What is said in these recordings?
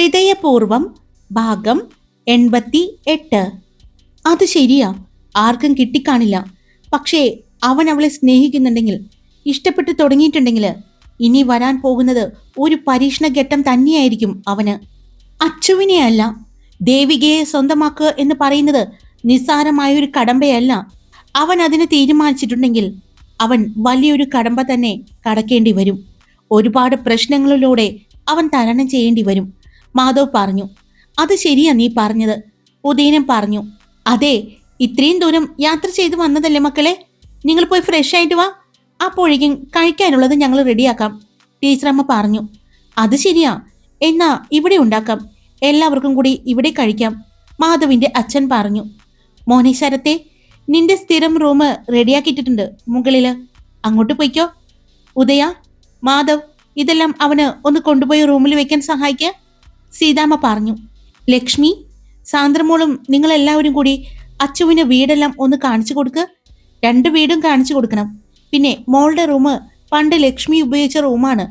ഹൃദയപൂർവം ഭാഗം എൺപത്തി എട്ട് അത് ശരിയാ. ആർക്കും കിട്ടിക്കാണില്ല. പക്ഷേ അവൻ അവളെ സ്നേഹിക്കുന്നുണ്ടെങ്കിൽ ഇഷ്ടപ്പെട്ട് തുടങ്ങിയിട്ടുണ്ടെങ്കിൽ ഇനി വരാൻ പോകുന്നത് ഒരു പരീക്ഷണഘട്ടം തന്നെയായിരിക്കും അവന്. അച്ചുവിനെ അല്ല ദേവികയെ സ്വന്തമാക്കുക എന്ന് പറയുന്നത് നിസ്സാരമായ ഒരു കടമ്പയല്ല. അവൻ അതിനെ തീരുമാനിച്ചിട്ടുണ്ടെങ്കിൽ അവൻ വലിയൊരു കടമ്പ തന്നെ കടക്കേണ്ടി വരും. ഒരുപാട് പ്രശ്നങ്ങളിലൂടെ അവൻ തരണം ചെയ്യേണ്ടി വരും. മാധവ് പറഞ്ഞു അത് ശരിയാ നീ പറഞ്ഞത്. ഉദയനം പറഞ്ഞു അതെ ഇത്രയും ദൂരം യാത്ര ചെയ്ത് വന്നതല്ലേ മക്കളെ? നിങ്ങൾ പോയി ഫ്രഷ് ആയിട്ട് വാ. അപ്പോഴേക്കും കഴിക്കാനുള്ളത് ഞങ്ങൾ റെഡിയാക്കാം ടീച്ചറമ്മ പറഞ്ഞു അത് ശരിയാ. എന്നാ ഇവിടെ ഉണ്ടാക്കാം. എല്ലാവർക്കും കൂടി ഇവിടെ കഴിക്കാം. മാധവിന്റെ അച്ഛൻ പറഞ്ഞു മോനെ ശരത്തെ നിന്റെ സ്ഥിരം റൂം റെഡിയാക്കിയിട്ടുണ്ട് മുകളിൽ അങ്ങോട്ട് പോയിക്കോ. ഉദയ മാധവ് ഇതെല്ലാം അവന് ഒന്ന് കൊണ്ടുപോയി റൂമിൽ വെക്കാൻ സഹായിക്കുക സീതാമ്മ പറഞ്ഞു ലക്ഷ്മി സാന്ദ്രമോളും നിങ്ങളെല്ലാവരും കൂടി അച്ചുവിന് വീടെല്ലാം ഒന്ന് കാണിച്ചു കൊടുക്ക്. രണ്ട് വീടും കാണിച്ചു കൊടുക്കണം. പിന്നെ മോളുടെ റൂം പണ്ട് ലക്ഷ്മി ഉപയോഗിച്ച റൂമാണ്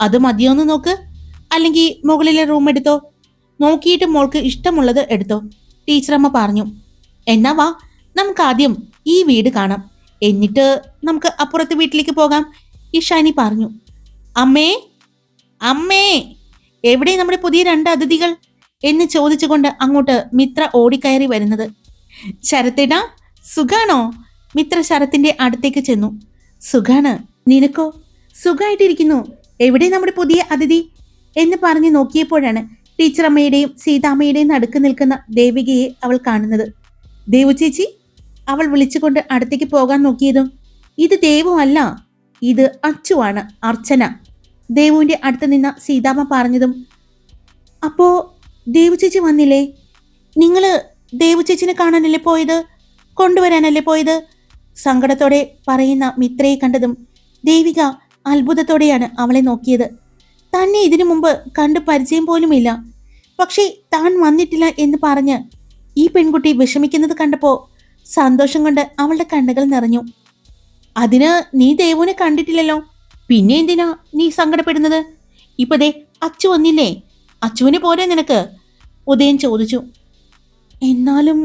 അത് മതിയോന്ന് നോക്ക്. അല്ലെങ്കിൽ മുകളിലെ റൂം എടുത്തോ. നോക്കിയിട്ട് മോൾക്ക് ഇഷ്ടമുള്ളത് എടുത്തോ ടീച്ചറമ്മ പറഞ്ഞു. എന്നാ വാ നമുക്ക് ആദ്യം ഈ വീട് കാണാം. എന്നിട്ട് നമുക്ക് അപ്പുറത്തെ വീട്ടിലേക്ക് പോകാം ഇഷാനി പറഞ്ഞു. അമ്മേ അമ്മേ എവിടെ നമ്മുടെ പുതിയ രണ്ട് അതിഥികൾ? എന്ന് ചോദിച്ചുകൊണ്ട് അങ്ങോട്ട് മിത്ര ഓടിക്കയറി വരുന്നത്. ശരത്തേടാ സുഖാണോ? മിത്ര ശരത്തിന്റെ അടുത്തേക്ക് ചെന്നു. സുഖാണ് നിനക്കോ? സുഖമായിട്ടിരിക്കുന്നു എവിടെ നമ്മുടെ പുതിയ അതിഥി? എന്ന് പറഞ്ഞ് നോക്കിയപ്പോഴാണ് ടീച്ചറമ്മയുടെയും സീതാമ്മയുടെയും നടുക്ക് നിൽക്കുന്ന ദേവികയെ അവൾ കാണുന്നത്. ദേവു ചേച്ചി അവൾ വിളിച്ചുകൊണ്ട് അടുത്തേക്ക് പോകാൻ നോക്കിയതും ഇത് ദേവു അല്ല ഇത് അച്ചുവാണ് അർച്ചന. ദേവുവിന്റെ അടുത്ത് നിന്ന സീതാമ്മ പറഞ്ഞതും അപ്പോ ദേവു ചേച്ചി വന്നില്ലേ? നിങ്ങൾ ദേവു ചേച്ചിനെ കാണാനല്ലേ പോയത്? കൊണ്ടുവരാനല്ലേ പോയത്? സങ്കടത്തോടെ പറയുന്ന മിത്രയെ കണ്ടതും ദേവിക അത്ഭുതത്തോടെയാണ് അവളെ നോക്കിയത്. തന്നെ ഇതിനു മുമ്പ് കണ്ടു പരിചയം പോലുമില്ല. പക്ഷേ താൻ വന്നിട്ടില്ല എന്ന് പറഞ്ഞ് ഈ പെൺകുട്ടി വിഷമിക്കുന്നത് കണ്ടപ്പോൾ സന്തോഷം കൊണ്ട് അവളുടെ കണ്ണുകൾ നിറഞ്ഞു. അതിന് നീ ദേവുവിനെ കണ്ടിട്ടില്ലല്ലോ? പിന്നെ എന്തിനാ നീ സങ്കടപ്പെടുന്നത്? ഇപ്പൊ ദേ അച്ചു വന്നില്ലേ? അച്ചുവിനെ പോരെ നിനക്ക്. ഉദയൻ ചോദിച്ചു. എന്നാലും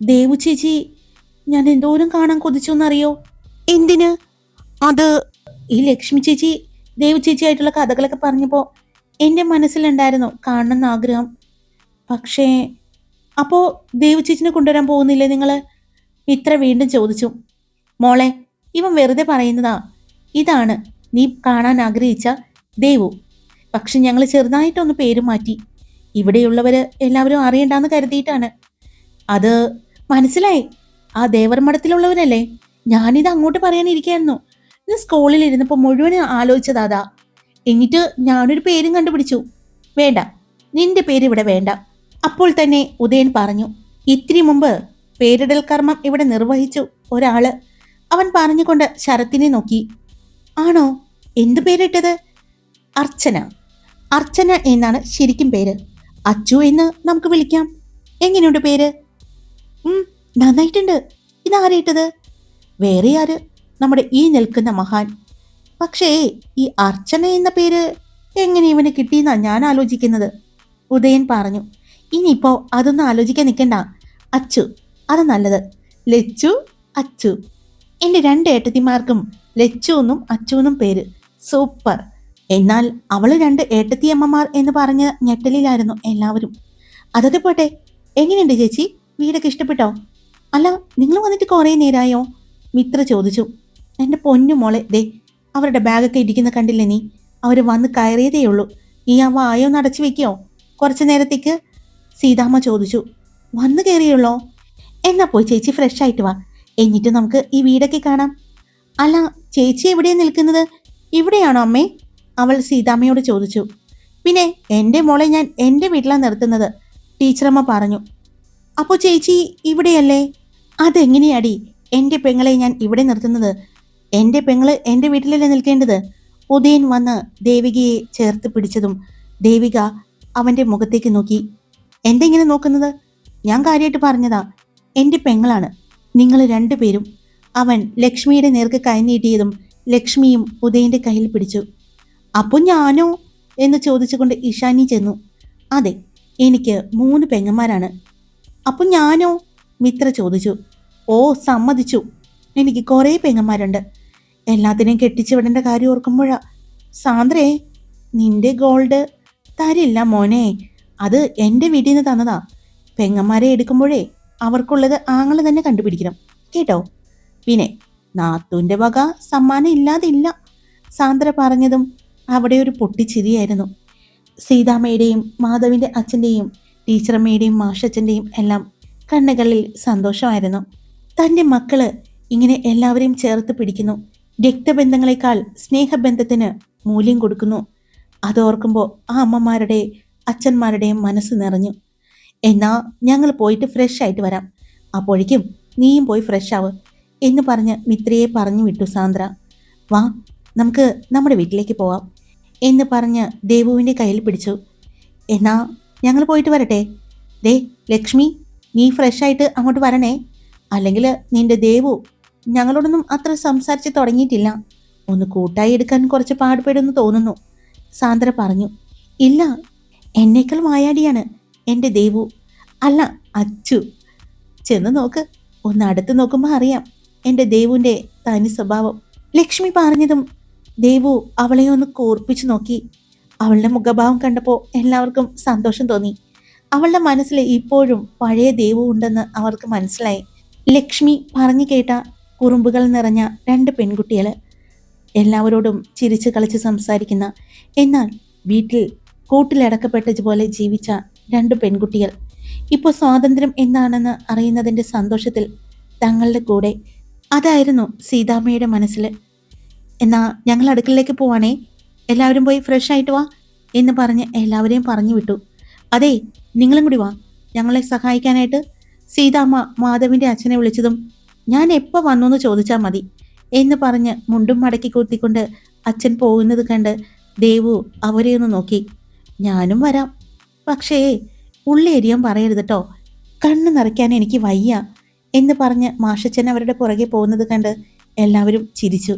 ദേവു ചേച്ചി ഞാൻ എന്തോരം കാണാൻ കൊതിച്ചു എന്നറിയോ? എന്തിന്? അത് ഈ ലക്ഷ്മി ചേച്ചി ദേവു ചേച്ചിയായിട്ടുള്ള കഥകളൊക്കെ പറഞ്ഞപ്പോൾ എന്റെ മനസ്സിലുണ്ടായിരുന്നു കാണണമെന്ന് ആഗ്രഹം. പക്ഷേ അപ്പോൾ ദേവു ചേച്ചിനെ കൊണ്ടുവരാൻ പോകുന്നില്ലേ നിങ്ങൾ ഇത്ര വീണ്ടും ചോദിച്ചു. മോളെ ഇവൻ വെറുതെ പറയുന്നതാ. ഇതാണ് നീ കാണാൻ ആഗ്രഹിച്ച ദേവു. പക്ഷെ ഞങ്ങൾ ചെറുതായിട്ടൊന്ന് പേര് മാറ്റി. ഇവിടെയുള്ളവർ എല്ലാവരും അറിയണ്ടെന്ന് കരുതിയിട്ടാണ്. അത് മനസ്സിലായി. ആ ദേവർ മഠത്തിലുള്ളവരല്ലേ ഞാനിത് അങ്ങോട്ട് പറയാനിരിക്കായിരുന്നു. ഞാൻ സ്കൂളിൽ ഇരുന്നപ്പോൾ മുഴുവൻ ആലോചിച്ചതാതാ. എന്നിട്ട് ഞാനൊരു പേരും കണ്ടുപിടിച്ചു. വേണ്ട നിന്റെ പേര് ഇവിടെ വേണ്ട. അപ്പോൾ തന്നെ ഉദയൻ പറഞ്ഞു ഇത്തിരി മുമ്പ് പേരിടൽ കർമ്മം ഇവിടെ നിർവഹിച്ചു ഒരാൾ. അവൻ പറഞ്ഞുകൊണ്ട് ശരത്തിനെ നോക്കി. ആണോ? എന്തു പേരിട്ടത്? അർച്ചന. അർച്ചന എന്നാണ് ശരിക്കും പേര്. അച്ചു എന്ന് നമുക്ക് വിളിക്കാം. എങ്ങനെയുണ്ട് പേര്? നന്നായിട്ടുണ്ട്. ഇതാരേട്ടത് വേറെ ആര്? നമ്മുടെ ഈ നിൽക്കുന്ന മഹാൻ. പക്ഷേ ഈ അർച്ചന എന്ന പേര് എങ്ങനെ ഇവന് കിട്ടിയെന്നാണ് ഞാൻ ആലോചിക്കുന്നത്? ഉദയൻ പറഞ്ഞു ഇനിയിപ്പോ അതൊന്നും ആലോചിക്കാൻ നിൽക്കണ്ട. അച്ചു അത് നല്ലത്. ലച്ചു അച്ചു. എന്റെ രണ്ട് ഏട്ടത്തിമാർക്കും ലച്ചു എന്നും അച്ചു എന്നും പേര്. സൂപ്പർ. എന്നാൽ അവൾ രണ്ട് ഏട്ടത്തിയമ്മമാർ എന്ന് പറഞ്ഞ് ഞെട്ടലിലായിരുന്നു എല്ലാവരും. അതൊക്കെ പോട്ടെ എങ്ങനെയുണ്ട് ചേച്ചി? വീടൊക്കെ ഇഷ്ടപ്പെട്ടോ? അല്ല നിങ്ങൾ വന്നിട്ട് കുറേ നേരായോ? മിത്ര ചോദിച്ചു. എന്റെ പൊന്നു മോളെ ദേ അവരുടെ ബാഗൊക്കെ ഇരിക്കുന്ന കണ്ടില്ലേ നീ? അവർ വന്ന് കയറിയതേ ഉള്ളൂ. നീ ആ വായോ നടച്ചു വെക്കോ? കുറച്ച് നേരത്തേക്ക്? സീതാമ്മ ചോദിച്ചു. വന്നു കയറിയുള്ളോ? എന്നാ പോയി ചേച്ചി ഫ്രഷ് ആയിട്ട് വാ. എന്നിട്ട് നമുക്ക് ഈ വീടൊക്കെ കാണാം. അല്ല ചേച്ചി എവിടെയാണ് നിൽക്കുന്നത്? ഇവിടെയാണോ അമ്മേ? അവൾ സീതാമ്മയോട് ചോദിച്ചു. പിന്നെ എന്റെ മോളെ ഞാൻ എന്റെ വീട്ടിലാണ് നിർത്തുന്നത് ടീച്ചറമ്മ പറഞ്ഞു. അപ്പോൾ ചേച്ചി ഇവിടെയല്ലേ? അതെങ്ങനെയാടി? എന്റെ പെങ്ങളെ ഞാൻ ഇവിടെ നിർത്തുന്നത്. എന്റെ പെങ്ങൾ എന്റെ വീട്ടിലല്ലേ നിൽക്കേണ്ടത്? ഉദയൻ വന്ന് ദേവികയെ ചേർത്ത് പിടിച്ചതും ദേവിക അവന്റെ മുഖത്തേക്ക് നോക്കി. എന്തെങ്ങനെ നോക്കുന്നത്? ഞാൻ കാര്യമായിട്ട് പറഞ്ഞതാ എന്റെ പെങ്ങളാണ്. നിങ്ങൾ രണ്ടുപേരും. അവൻ ലക്ഷ്മിയുടെ നേർക്ക് കൈനീട്ടിയതും ലക്ഷ്മിയും ഉദയന്റെ കയ്യിൽ പിടിച്ചു. അപ്പോൾ ഞാനോ? എന്ന് ചോദിച്ചുകൊണ്ട് ഇഷാനി ചെന്നു. അതെ എനിക്ക് മൂന്ന് പെങ്ങന്മാരാണ്. അപ്പോൾ ഞാനോ? മിത്ര ചോദിച്ചു. ഓ സമ്മതിച്ചു. എനിക്ക് കുറേ പെങ്ങന്മാരുണ്ട്. എല്ലാത്തിനെയും കെട്ടിച്ചു വിടേണ്ട കാര്യം ഓർക്കുമ്പോഴാ. സാന്ദ്രേ നിന്റെ ഗോൾഡ് തരില്ല മോനെ. അത് എന്റെ വീട്ടിൽ നിന്ന് തന്നതാ. പെങ്ങന്മാരെ എടുക്കുമ്പോഴേ അവർക്കുള്ളത് ആങ്ങളെ തന്നെ കണ്ടുപിടിക്കണം. കേട്ടോ? പിന്നെ നാത്തൂന്റെ വക സമ്മാനം ഇല്ലാതില്ല. സാന്ദ്ര പറഞ്ഞതും അവിടെ ഒരു പൊട്ടിച്ചിരിയായിരുന്നു. സീതാമ്മയുടെയും മാധവിന്റെ അച്ഛന്റെയും ടീച്ചറമ്മയുടെയും മാഷച്ഛന്റെയും എല്ലാം കണ്ണുകളിൽ സന്തോഷമായിരുന്നു. തന്റെ മക്കൾ ഇങ്ങനെ എല്ലാവരെയും ചേർത്ത് പിടിക്കുന്നു. രക്തബന്ധങ്ങളെക്കാൾ സ്നേഹബന്ധത്തിന് മൂല്യം കൊടുക്കുന്നു. അതോർക്കുമ്പോൾ ആ അമ്മമാരുടെ അച്ഛന്മാരുടെയും മനസ്സ് നിറഞ്ഞു. എന്നാ ഞങ്ങൾ പോയിട്ട് ഫ്രഷ് ആയിട്ട് വരാം. അപ്പോഴേക്കും നീയും പോയി ഫ്രഷ് ആവ് എന്ന് പറഞ്ഞ് മിത്രയെ പറഞ്ഞു വിട്ടു സാന്ദ്ര. വാ നമുക്ക് നമ്മുടെ വീട്ടിലേക്ക് പോവാം എന്ന് പറഞ്ഞ് ദേവുവിന്റെ കയ്യിൽ പിടിച്ചു. എന്നാ ഞങ്ങൾ പോയിട്ട് വരട്ടെ. ദേ ലക്ഷ്മി നീ ഫ്രഷായിട്ട് അങ്ങോട്ട് വരണേ. അല്ലെങ്കിൽ നിന്റെ ദേവു ഞങ്ങളോടൊന്നും അത്ര സംസാരിച്ച് തുടങ്ങിയിട്ടില്ല. ഒന്ന് കൂട്ടായി എടുക്കാൻ കുറച്ച് പാടുപെടുമെന്ന് തോന്നുന്നു സാന്ദ്ര പറഞ്ഞു. ഇല്ല എന്നേക്കാൾ മായാടിയാണ് എന്റെ ദേവു. അല്ല അച്ചു. ചെന്ന് നോക്ക്. ഒന്ന് അടുത്ത് നോക്കുമ്പോൾ അറിയാം. എന്റെ ദേവുവിന്റെ തനി സ്വഭാവം. ലക്ഷ്മി പറഞ്ഞതും ദേവു അവളെ ഒന്ന് കൂർപ്പിച്ചു നോക്കി. അവളുടെ മുഖഭാവം കണ്ടപ്പോൾ എല്ലാവർക്കും സന്തോഷം തോന്നി. അവളുടെ മനസ്സിൽ ഇപ്പോഴും പഴയ ദേവു ഉണ്ടെന്ന് അവർക്ക് മനസ്സിലായി. ലക്ഷ്മി പറഞ്ഞു കേട്ട കുറുമ്പുകൾ നിറഞ്ഞ രണ്ട് പെൺകുട്ടികൾ എല്ലാവരോടും ചിരിച്ചു കളിച്ച് സംസാരിക്കുന്ന എന്നാൽ വീട്ടിൽ കൂട്ടിലടക്കപ്പെട്ടതുപോലെ ജീവിച്ച രണ്ട് പെൺകുട്ടികൾ. ഇപ്പോൾ സ്വാതന്ത്ര്യം എന്താണെന്ന് അറിയുന്നതിന്റെ സന്തോഷത്തിൽ തങ്ങളുടെ കൂടെ അതായിരുന്നു സീതാമ്മയുടെ മനസ്സിൽ എന്നാ ഞങ്ങൾ അടുക്കളയിലേക്ക് പോവാണേ. എല്ലാവരും പോയി ഫ്രഷ് ആയിട്ട് വാ എന്ന് പറഞ്ഞ് എല്ലാവരെയും പറഞ്ഞു വിട്ടു. അതെ നിങ്ങളും കൂടി വാ. ഞങ്ങളെ സഹായിക്കാനായിട്ട് സീതാമ്മ മാധവിന്റെ അച്ഛനെ വിളിച്ചതും ഞാൻ എപ്പോൾ വന്നു എന്ന് ചോദിച്ചാൽ മതി എന്ന് പറഞ്ഞ് മുണ്ടും മടക്കി കൂത്തിക്കൊണ്ട് അച്ഛൻ പോകുന്നത് കണ്ട് ദേവു അവരെ ഒന്ന് നോക്കി. ഞാനും വരാം. പക്ഷേ ഉള്ളി എരിയാൻ പറയരുത് കേട്ടോ കണ്ണ് നിറയ്ക്കാൻ എനിക്ക് വയ്യ. എന്ന് പറഞ്ഞ് മാഷച്ചൻ അവരുടെ പുറകെ പോകുന്നത് കണ്ട് എല്ലാവരും ചിരിച്ചു.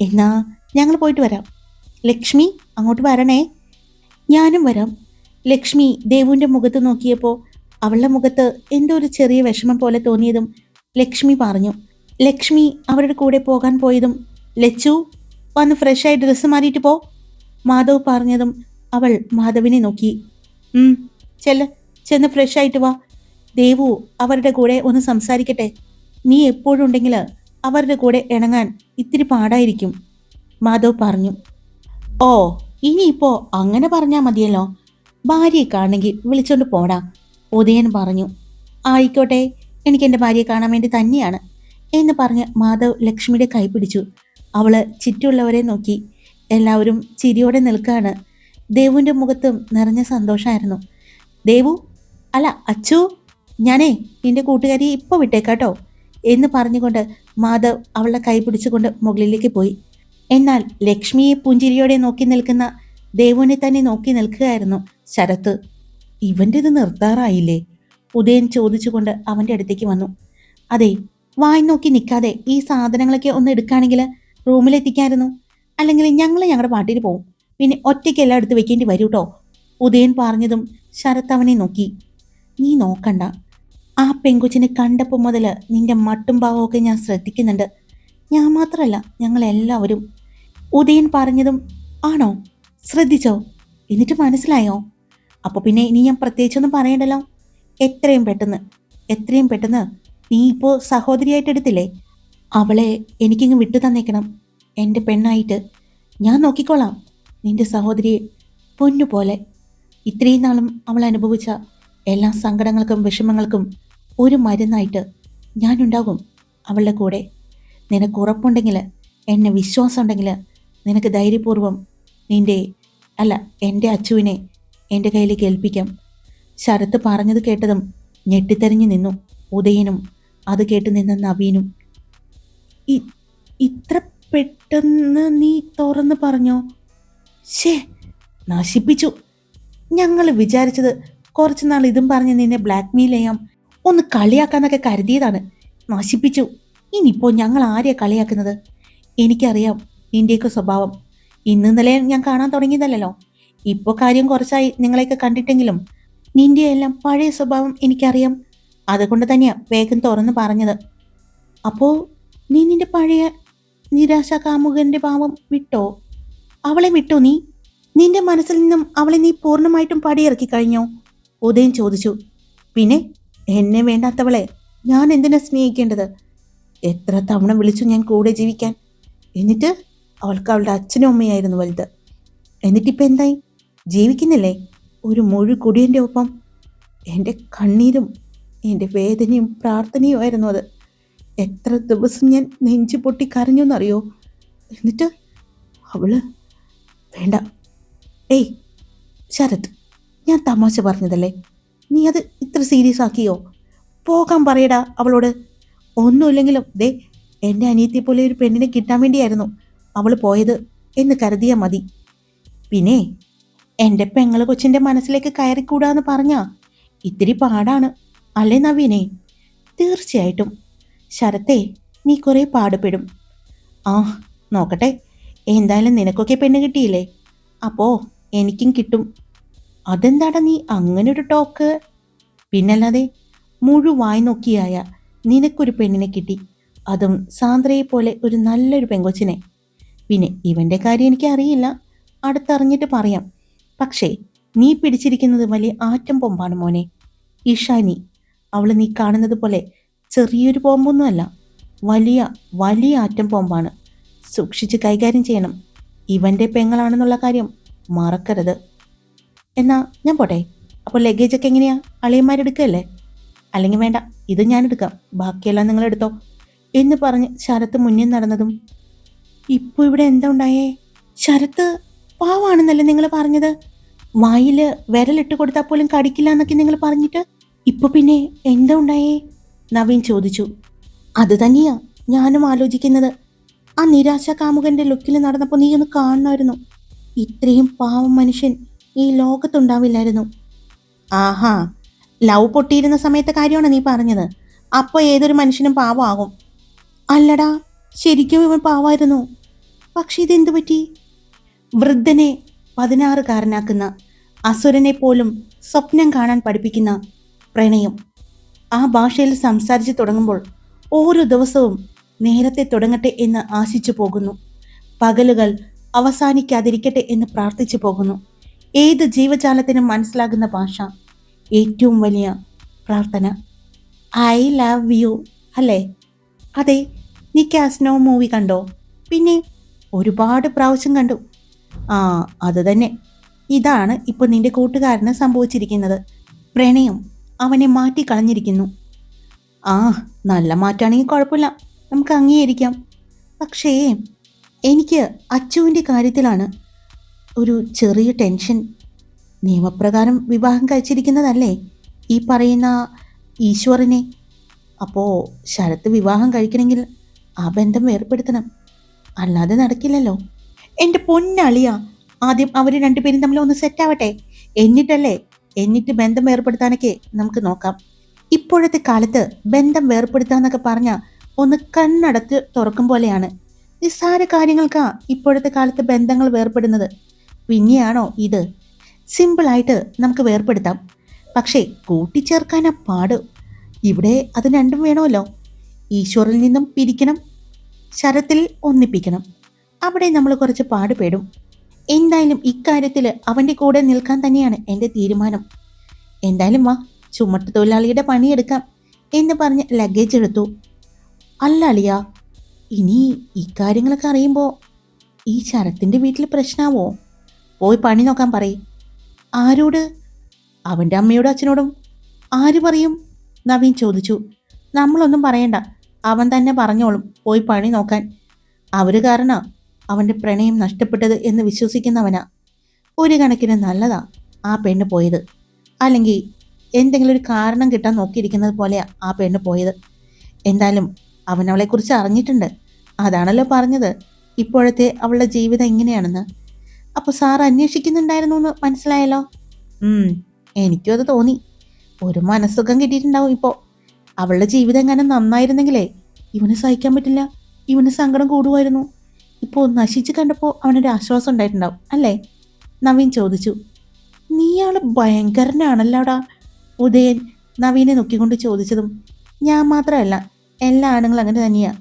എന്നാ ഞങ്ങൾ പോയിട്ട് വരാം. ലക്ഷ്മി അങ്ങോട്ട് വരണേ. ഞാനും വരാം. ലക്ഷ്മി ദേവുവിന്റെ മുഖത്ത് നോക്കിയപ്പോൾ അവളുടെ മുഖത്ത് എന്തോ ഒരു ചെറിയ വിഷമം പോലെ തോന്നിയതും ലക്ഷ്മി പറഞ്ഞു. ലക്ഷ്മി അവരുടെ കൂടെ പോകാൻ പോയതും ലച്ചു വന്ന് ഫ്രഷായി ഡ്രസ്സ് മാറിയിട്ട് പോ. മാധവ് പറഞ്ഞതും അവൾ മാധവിനെ നോക്കി. ചെല്ല ചെന്ന് ഫ്രഷ് ആയിട്ട് വാ. ദേവു അവരുടെ കൂടെ ഒന്ന് സംസാരിക്കട്ടെ? നീ എപ്പോഴും ഉണ്ടെങ്കിൽ അവരുടെ കൂടെ ഇണങ്ങാൻ ഇത്തിരി പാടായിരിക്കും മാധവ് പറഞ്ഞു. ഓ ഇനിയിപ്പോ അങ്ങനെ പറഞ്ഞാൽ മതിയല്ലോ. ഭാര്യയെ കാണണമെങ്കിൽ വിളിച്ചോണ്ട് പോടാ ഉദയൻ പറഞ്ഞു. ആയിക്കോട്ടെ എനിക്ക് എന്റെ ഭാര്യയെ കാണാൻ വേണ്ടി തന്നെയാണ് എന്ന് പറഞ്ഞ് മാധവ് ലക്ഷ്മിയുടെ കൈ പിടിച്ചു. അവൾ ചുറ്റുള്ളവരെ നോക്കി. എല്ലാവരും ചിരിയോടെ നിൽക്കുകയാണ്. ദേവുവിന്റെ മുഖത്തും നിറഞ്ഞ സന്തോഷമായിരുന്നു ദേവു? അല്ല അച്ചു? ഞാനേ നിന്റെ കൂട്ടുകാരിയെ ഇപ്പോൾ വിട്ടേക്കാട്ടോ. എന്ന് പറഞ്ഞുകൊണ്ട് മാധവ് അവളെ കൈ പിടിച്ചുകൊണ്ട് മുകളിലേക്ക് പോയി. എന്നാൽ ലക്ഷ്മിയെ പുഞ്ചിരിയോടെ നോക്കി നിൽക്കുന്ന ദേവുവിനെ തന്നെ നോക്കി നിൽക്കുകയായിരുന്നു ശരത്ത്. ഇവന്റെ ഇത് നിർത്താറായില്ലേ? ഉദയൻ ചോദിച്ചുകൊണ്ട് അവന്റെ അടുത്തേക്ക് വന്നു. അതെ വായി നോക്കി നിൽക്കാതെ ഈ സാധനങ്ങളൊക്കെ ഒന്ന് എടുക്കുകയാണെങ്കിൽ റൂമിലെത്തിക്കായിരുന്നു. അല്ലെങ്കിൽ ഞങ്ങൾ ഞങ്ങളുടെ പാട്ടിന് പോവും. പിന്നെ ഒറ്റയ്ക്ക് എല്ലാം എടുത്ത് വെക്കേണ്ടി വരൂ കേട്ടോ ഉദയൻ പറഞ്ഞതും ശരത്ത് അവനെ നോക്കി. നീ നോക്കണ്ട. ആ പെങ്കുച്ചിനെ കണ്ടപ്പോൾ മുതൽ നിന്റെ മട്ടും ഭാവമൊക്കെ ഞാൻ ശ്രദ്ധിക്കുന്നുണ്ട്. ഞാൻ മാത്രമല്ല ഞങ്ങളെല്ലാവരും. ഉദയൻ പറഞ്ഞതും ആണോ? ശ്രദ്ധിച്ചോ? എന്നിട്ട് മനസ്സിലായോ? അപ്പോൾ പിന്നെ ഇനി ഞാൻ പ്രത്യേകിച്ചൊന്നും പറയണ്ടല്ലോ? എത്രയും പെട്ടെന്ന് എത്രയും പെട്ടെന്ന് നീ ഇപ്പോൾ സഹോദരിയായിട്ട് എടുത്തില്ലേ? അവളെ എനിക്കിങ്ങ് വിട്ടു തന്നേക്കണം. എന്റെ പെണ്ണായിട്ട്. ഞാൻ നോക്കിക്കോളാം നിന്റെ സഹോദരിയെ പൊന്നുപോലെ. ഇത്രയും നാളും അവൾ അനുഭവിച്ച എല്ലാ സങ്കടങ്ങൾക്കും വിഷമങ്ങൾക്കും ഒരു മരുന്നായിട്ട് ഞാനുണ്ടാകും അവളുടെ കൂടെ. നിനക്ക് ഉറപ്പുണ്ടെങ്കിൽ എന്നെ വിശ്വാസം ഉണ്ടെങ്കിൽ നിനക്ക് ധൈര്യപൂർവം നിന്റെ അല്ല എന്റെ അച്ചുവിനെ എന്റെ കയ്യിലേക്ക് ഏൽപ്പിക്കാം ശരത്ത് പറഞ്ഞത് കേട്ടതും ഞെട്ടിത്തെറിഞ്ഞു നിന്നു ഉദയനും അത് കേട്ട് നിന്ന നവീനും. ഇത്ര പെട്ടെന്ന് നീ തുറന്ന് പറഞ്ഞോ? ശേ നശിപ്പിച്ചു. ഞങ്ങൾ വിചാരിച്ചത് കുറച്ച് നാൾ ഇതും പറഞ്ഞ് നിന്നെ ബ്ലാക്ക്മെയിൽ ചെയ്യാം. ഒന്ന് കളിയാക്കാന്നൊക്കെ കരുതിയതാണ്. നശിപ്പിച്ചു. ഇനിയിപ്പോൾ ഞങ്ങൾ ആരെയാ കളിയാക്കുന്നത്? എനിക്കറിയാം നിന്റെയൊക്കെ സ്വഭാവം. ഇന്ന് ഇന്നലെ ഞാൻ കാണാൻ തുടങ്ങിയതല്ലോ ഇപ്പോൾ കാര്യം കുറച്ചായി നിങ്ങളെയൊക്കെ കണ്ടിട്ടെങ്കിലും നിന്റെ എല്ലാം പഴയ സ്വഭാവം എനിക്കറിയാം. അതുകൊണ്ട് തന്നെയാണ് വേഗം തുറന്ന് പറഞ്ഞത്. അപ്പോൾ നീ നിന്റെ പഴയ നിരാശ കാമുകന്റെ ഭാവം വിട്ടോ? അവളെ വിട്ടോ നീ? നിന്റെ മനസ്സിൽ നിന്നും അവളെ നീ പൂർണമായിട്ടും പടിയിറക്കി കഴിഞ്ഞോ? ഉദയം ചോദിച്ചു. പിന്നെ എന്നെ വേണ്ടാത്തവളെ ഞാൻ എന്തിനാ സ്നേഹിക്കേണ്ടത്? എത്ര തവണ വിളിച്ചു ഞാൻ കൂടെ ജീവിക്കാൻ? എന്നിട്ട് അവൾക്ക് അവളുടെ അച്ഛനും അമ്മയായിരുന്നു വലുത്. എന്നിട്ടിപ്പോൾ എന്തായി? ജീവിക്കുന്നില്ലേ? ഒരു മുഴു കുടിയന്റെ ഒപ്പം. എന്റെ കണ്ണീരും എന്റെ വേദനയും പ്രാർത്ഥനയും ആയിരുന്നു അത്. എത്ര ദിവസം ഞാൻ നെഞ്ചു പൊട്ടി കരഞ്ഞു എന്നറിയോ? എന്നിട്ട് അവൾ വേണ്ട. ഏയ് ശരത് ഞാൻ തമാശ പറഞ്ഞതല്ലേ? നീ അത് ഇത്ര സീരിയസ് ആക്കിയോ? പോകാൻ പറയടാ അവളോട്. ഒന്നുമില്ലെങ്കിലും ദേ എന്റെ അനിയത്തെ പോലെ ഒരു പെണ്ണിനെ കിട്ടാൻ വേണ്ടിയായിരുന്നു അവൾ പോയത് എന്ന് കരുതിയാൽ മതി. പിന്നെ എന്റെ പെങ്ങൾ കൊച്ചിന്റെ മനസ്സിലേക്ക് കയറിക്കൂടാന്ന് പറഞ്ഞാ ഇത്തിരി പാടാണ് അല്ലേ നവീനെ? തീർച്ചയായിട്ടും. ശരത്തെ നീ കുറേ പാടുപെടും. ആ നോക്കട്ടെ എന്തായാലും നിനക്കൊക്കെ പെണ്ണ് കിട്ടിയില്ലേ? അപ്പോ എനിക്കും കിട്ടും. അതെന്താടാ നീ അങ്ങനെ ഒരു ടോക്ക്? പിന്നല്ലാതെ മുഴുവായി നോക്കിയായ നിനക്കൊരു പെണ്ണിനെ കിട്ടി. അതും സാന്ദ്രയെ പോലെ ഒരു നല്ലൊരു പെങ്കൊച്ചിനെ. പിന്നെ ഇവന്റെ കാര്യം എനിക്കറിയില്ല. അടുത്തറിഞ്ഞിട്ട് പറയാം. പക്ഷേ നീ പിടിച്ചിരിക്കുന്നത് വലിയ ആറ്റം ബോംബാണ് മോനെ. ഇഷാനി അവൾ നീ കാണുന്നത് പോലെ ചെറിയൊരു പോമ്പൊന്നുമല്ല. വലിയ വലിയ ആറ്റം പോമ്പാണ്. സൂക്ഷിച്ച് കൈകാര്യം ചെയ്യണം. ഇവന്റെ പെങ്ങളാണെന്നുള്ള കാര്യം മറക്കരുത്. എന്നാ ഞാൻ പോട്ടെ. അപ്പോൾ ലഗേജ് ഒക്കെ എങ്ങനെയാ? അളിയന്മാരെടുക്കല്ലേ അല്ലെങ്കിൽ വേണ്ട ഇത് ഞാൻ എടുക്കാം. ബാക്കിയെല്ലാം നിങ്ങൾ എടുത്തോ. എന്ന് പറഞ്ഞ് ശരത്ത് മുന്നിൽ നടന്നതും ഇപ്പോൾ ഇവിടെ എന്താ ഉണ്ടായേ? ശരത്ത് പാവാണെന്നല്ലേ നിങ്ങൾ പറഞ്ഞത്? വായിൽ വിരലിട്ട് കൊടുത്താൽ പോലും കടിക്കില്ല എന്നൊക്കെ നിങ്ങൾ പറഞ്ഞിട്ട്? ഇപ്പൊ പിന്നെ എന്താ ഉണ്ടായേ? നവീൻ ചോദിച്ചു. അത് തന്നെയാ ഞാനും ആലോചിക്കുന്നത്. ആ നിരാശ കാമുകന്റെ ലുക്കിൽ നടന്നപ്പോൾ നീ ഒന്ന് കാണണമായിരുന്നു. ഇത്രയും പാവം മനുഷ്യൻ ഈ ലോകത്തുണ്ടാവില്ലായിരുന്നു. ആഹാ ലവ് പൊട്ടിയിരുന്ന സമയത്തെ കാര്യമാണ് നീ പറഞ്ഞത്. അപ്പോൾ ഏതൊരു മനുഷ്യനും പാവമാകും. അല്ലടാ ശരിക്കും ഇവൻ പാവായിരുന്നു പക്ഷെ ഇതെന്തു പറ്റി? വൃദ്ധനെ പതിനാറുകാരനാക്കുന്ന അസുരനെ പോലും സ്വപ്നം കാണാൻ പഠിപ്പിക്കുന്ന പ്രണയം. ആ ഭാഷയിൽ സംസാരിച്ച് തുടങ്ങുമ്പോൾ ഓരോ ദിവസവും നേരത്തെ തുടങ്ങട്ടെ എന്ന് ആശിച്ചു പോകുന്നു. പകലുകൾ അവസാനിക്കാതിരിക്കട്ടെ എന്ന് പ്രാർത്ഥിച്ചു പോകുന്നു. ഏത് ജീവജാലത്തിനും മനസ്സിലാകുന്ന ഭാഷ. ഏറ്റവും വലിയ പ്രാർത്ഥന. ഐ ലവ് യു അല്ലേ? അതെ നീ കാസ്നോ മൂവി കണ്ടോ? പിന്നെ ഒരുപാട് പ്രാവശ്യം കണ്ടു. ആ അത് തന്നെ. ഇതാണ് ഇപ്പോൾ നിന്റെ കൂട്ടുകാരന് സംഭവിച്ചിരിക്കുന്നത്. പ്രണയം അവനെ മാറ്റി കളഞ്ഞിരിക്കുന്നു ആ നല്ല മാറ്റാണെങ്കിൽ കുഴപ്പമില്ല. നമുക്ക് അംഗീകരിക്കാം. പക്ഷേ എനിക്ക് അച്ചുവിന്റെ കാര്യത്തിലാണ് ഒരു ചെറിയ ടെൻഷൻ. നിയമപ്രകാരം വിവാഹം കഴിച്ചിരിക്കുന്നതല്ലേ? ഈ പറയുന്ന ഈശ്വറിനെ. അപ്പോൾ ശരത്ത് വിവാഹം കഴിക്കണമെങ്കിൽ ആ ബന്ധം വേർപ്പെടുത്തണം അല്ലാതെ നടക്കില്ലല്ലോ. എന്റെ പൊന്നളിയ ആദ്യം അവർ രണ്ടുപേരും തമ്മിൽ ഒന്ന് സെറ്റാവട്ടെ എന്നിട്ടല്ലേ എന്നിട്ട് ബന്ധം വേർപ്പെടുത്താനൊക്കെ നമുക്ക് നോക്കാം. ഇപ്പോഴത്തെ കാലത്ത് ബന്ധം വേർപ്പെടുത്താന്നൊക്കെ പറഞ്ഞാൽ ഒന്ന് കണ്ണടത്ത് തുറക്കും പോലെയാണ്. നിസ്സാര കാര്യങ്ങൾക്കാ ഇപ്പോഴത്തെ കാലത്ത് ബന്ധങ്ങൾ വേർപ്പെടുന്നത് പിന്നെയാണോ ഇത്? സിമ്പിളായിട്ട് നമുക്ക് വേർപ്പെടുത്താം. പക്ഷേ കൂട്ടിച്ചേർക്കാനാ പാട്. ഇവിടെ അത് രണ്ടും വേണമല്ലോ. ഈശ്വറിൽ നിന്നും പിരിക്കണം ശരത്തിൽ ഒന്നിപ്പിക്കണം. അവിടെ നമ്മൾ കുറച്ച് പാടുപെടും എന്തായാലും ഇക്കാര്യത്തിൽ അവന്റെ കൂടെ നിൽക്കാൻ തന്നെയാണ് എന്റെ തീരുമാനം. എന്തായാലും വാ ചുമട്ട് തൊഴിലാളിയുടെ പണിയെടുക്കാം എന്ന് പറഞ്ഞ് ലഗേജ് എടുത്തു. അല്ല അളിയ ഇനി ഇക്കാര്യങ്ങളൊക്കെ അറിയുമ്പോൾ ഈ ശരത്തിന്റെ വീട്ടിൽ പ്രശ്നമാവോ പോയി പണി നോക്കാൻ പറയും. ആരോട്? അവന്റെ അമ്മയോടും അച്ഛനോടും ആര് പറയും? നവീൻ ചോദിച്ചു. നമ്മളൊന്നും പറയണ്ട. അവൻ തന്നെ പറഞ്ഞോളും പോയി പണി നോക്കാൻ. അവർ കാരണം അവന്റെ പ്രണയം നഷ്ടപ്പെട്ടത് എന്ന് വിശ്വസിക്കുന്നവനാ. ഒരു കണക്കിന് നല്ലതാ ആ പെണ്ണ് പോയത്. അല്ലെങ്കിൽ എന്തെങ്കിലും ഒരു കാരണം കിട്ടാൻ നോക്കിയിരിക്കുന്നത് പോലെയാ ആ പെണ്ണ് പോയത്. എന്തായാലും അവൻ അവളെക്കുറിച്ച് അറിഞ്ഞിട്ടുണ്ട്. അതാണല്ലോ പറഞ്ഞത്. ഇപ്പോഴത്തെ അവളുടെ ജീവിതം എങ്ങനെയാണെന്ന് അപ്പോൾ സാർ അന്വേഷിക്കുന്നുണ്ടായിരുന്നു എന്ന് മനസ്സിലായല്ലോ? ഉം. എനിക്കും അത് തോന്നി. ഒരു മനസ്സുഖം കിട്ടിയിട്ടുണ്ടാവും ഇപ്പോ. അവളുടെ ജീവിതം എങ്ങനെ നന്നായിരുന്നെങ്കിലേ ഇവന് സഹിക്കാൻ പറ്റില്ല. ഇവന് സങ്കടം കൂടുമായിരുന്നു. ഇപ്പോ നശിച്ച് കണ്ടപ്പോൾ അവനൊരു ആശ്വാസം ഉണ്ടായിട്ടുണ്ടാവും അല്ലേ? നവീൻ ചോദിച്ചു. നീ നീയാൾ ഭയങ്കരനാണല്ലോടാ? ഉദയൻ നവീനെ നോക്കിക്കൊണ്ട് ചോദിച്ചതും ഞാൻ മാത്രമല്ല എല്ലാ ആണുങ്ങളും അങ്ങനെ തന്നെയാ.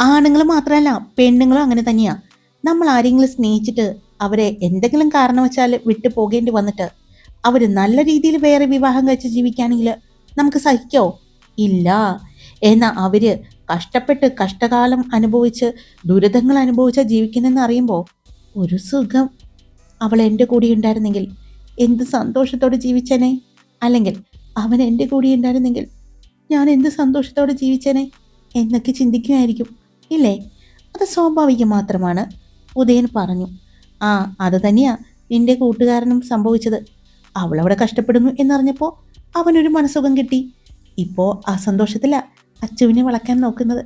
ആണുങ്ങൾ മാത്രമല്ല പെണ്ണുങ്ങളും അങ്ങനെ തന്നെയാ. നമ്മൾ ആരെങ്കിലും സ്നേഹിച്ചിട്ട് അവരെ എന്തെങ്കിലും കാരണവച്ചാൽ വിട്ടു പോകേണ്ടി വന്നിട്ട് അവർ നല്ല രീതിയിൽ വേറെ വിവാഹം കഴിച്ച് ജീവിക്കുകയാണെങ്കിൽ നമുക്ക് സഹിക്കോ? ഇല്ല. എന്നാൽ അവർ കഷ്ടപ്പെട്ട് കഷ്ടകാലം അനുഭവിച്ച് ദുരിതങ്ങൾ അനുഭവിച്ചാൽ ജീവിക്കുന്നെന്ന് അറിയുമ്പോൾ ഒരു സുഖം അവൾ എന്റെ കൂടെ ഉണ്ടായിരുന്നെങ്കിൽ എന്ത് സന്തോഷത്തോടെ ജീവിച്ചേനെ? അല്ലെങ്കിൽ അവൻ എന്റെ കൂടെ ഉണ്ടായിരുന്നെങ്കിൽ ഞാൻ എന്ത് സന്തോഷത്തോടെ ജീവിച്ചേനെ എന്നൊക്കെ ചിന്തിക്കുമായിരിക്കും. ഇല്ലേ? അത് സ്വാഭാവികം മാത്രമാണ്. ഉദയൻ പറഞ്ഞു. ആ അത് തന്നെയാ നിന്റെ കൂട്ടുകാരനും സംഭവിച്ചത്. അവളവിടെ കഷ്ടപ്പെടുന്നു എന്നറിഞ്ഞപ്പോൾ അവനൊരു മനസ്സുഖം കിട്ടി. ഇപ്പോൾ ആ സന്തോഷത്തിലാ അച്ചുവിനെ വളയ്ക്കാൻ നോക്കുന്നത്.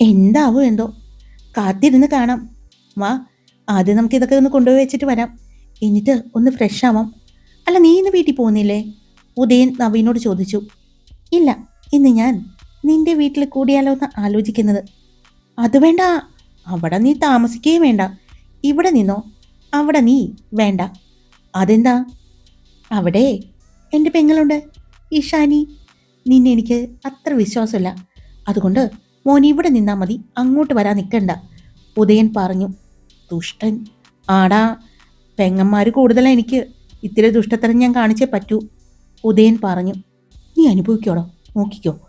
എന്താവോ എന്തോ. കാത്തിരുന്ന് കാണാം. വാ ആദ്യം നമുക്ക് ഇതൊക്കെ ഒന്ന് കൊണ്ടുപോയി വെച്ചിട്ട് വരാം. എന്നിട്ട് ഒന്ന് ഫ്രഷ് ആവാം. അല്ല നീ ഇന്ന് വീട്ടിൽ പോകുന്നില്ലേ? ഉദയൻ നവീനോട് ചോദിച്ചു. ഇല്ല ഇന്ന് ഞാൻ നിന്റെ വീട്ടിൽ കൂടിയാലോ എന്ന് ആലോചിക്കുന്നത്. അത് വേണ്ട. അവിടെ നീ താമസിക്കുകയും വേണ്ട. ഇവിടെ നിന്നോ? അവിടെ നീ വേണ്ട. അതെന്താ? അവിടെ എന്റെ പെങ്ങളുണ്ട് ഈഷാനി നിന്നെ എനിക്ക് അത്ര വിശ്വാസമില്ല. അതുകൊണ്ട് മോൻ ഇവിടെ നിന്നാൽ മതി അങ്ങോട്ട് വരാൻ നിൽക്കണ്ട ഉദയൻ പറഞ്ഞു ദുഷ്ടൻ. ആടാ പെങ്ങന്മാർ കൂടുതലാണ് എനിക്ക്. ഇത്തിരി ദുഷ്ടത്തരം ഞാൻ കാണിച്ചേ പറ്റൂ. ഉദയൻ പറഞ്ഞു നീ അനുഭവിക്കോടോ നോക്കിക്കോ.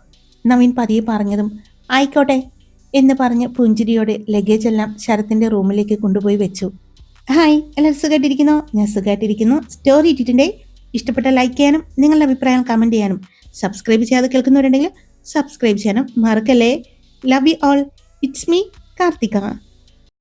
നവീൻ പതിയെ പറഞ്ഞതും ആയിക്കോട്ടെ. എന്ന് പറഞ്ഞ് പുഞ്ചിരിയോടെ ലഗേജ് എല്ലാം ശരത്തിന്റെ റൂമിലേക്ക് കൊണ്ടുപോയി വെച്ചു. ഹായ് എല്ലാവരും സുഖമായിട്ടിരിക്കുന്നോ ഞാൻ സുഖമായിട്ടിരിക്കുന്നു സ്റ്റോറി ഇട്ടിട്ടുണ്ടേ. ഇഷ്ടപ്പെട്ട ലൈക്ക് ചെയ്യാനും നിങ്ങളുടെ അഭിപ്രായം കമന്റ് ചെയ്യാനും. സബ്സ്ക്രൈബ് ചെയ്യാതെ കേൾക്കുന്നവരുണ്ടെങ്കിൽ സബ്സ്ക്രൈബ് ചെയ്യാനും മറക്കല്ലേ? Love you all it's me Karthika.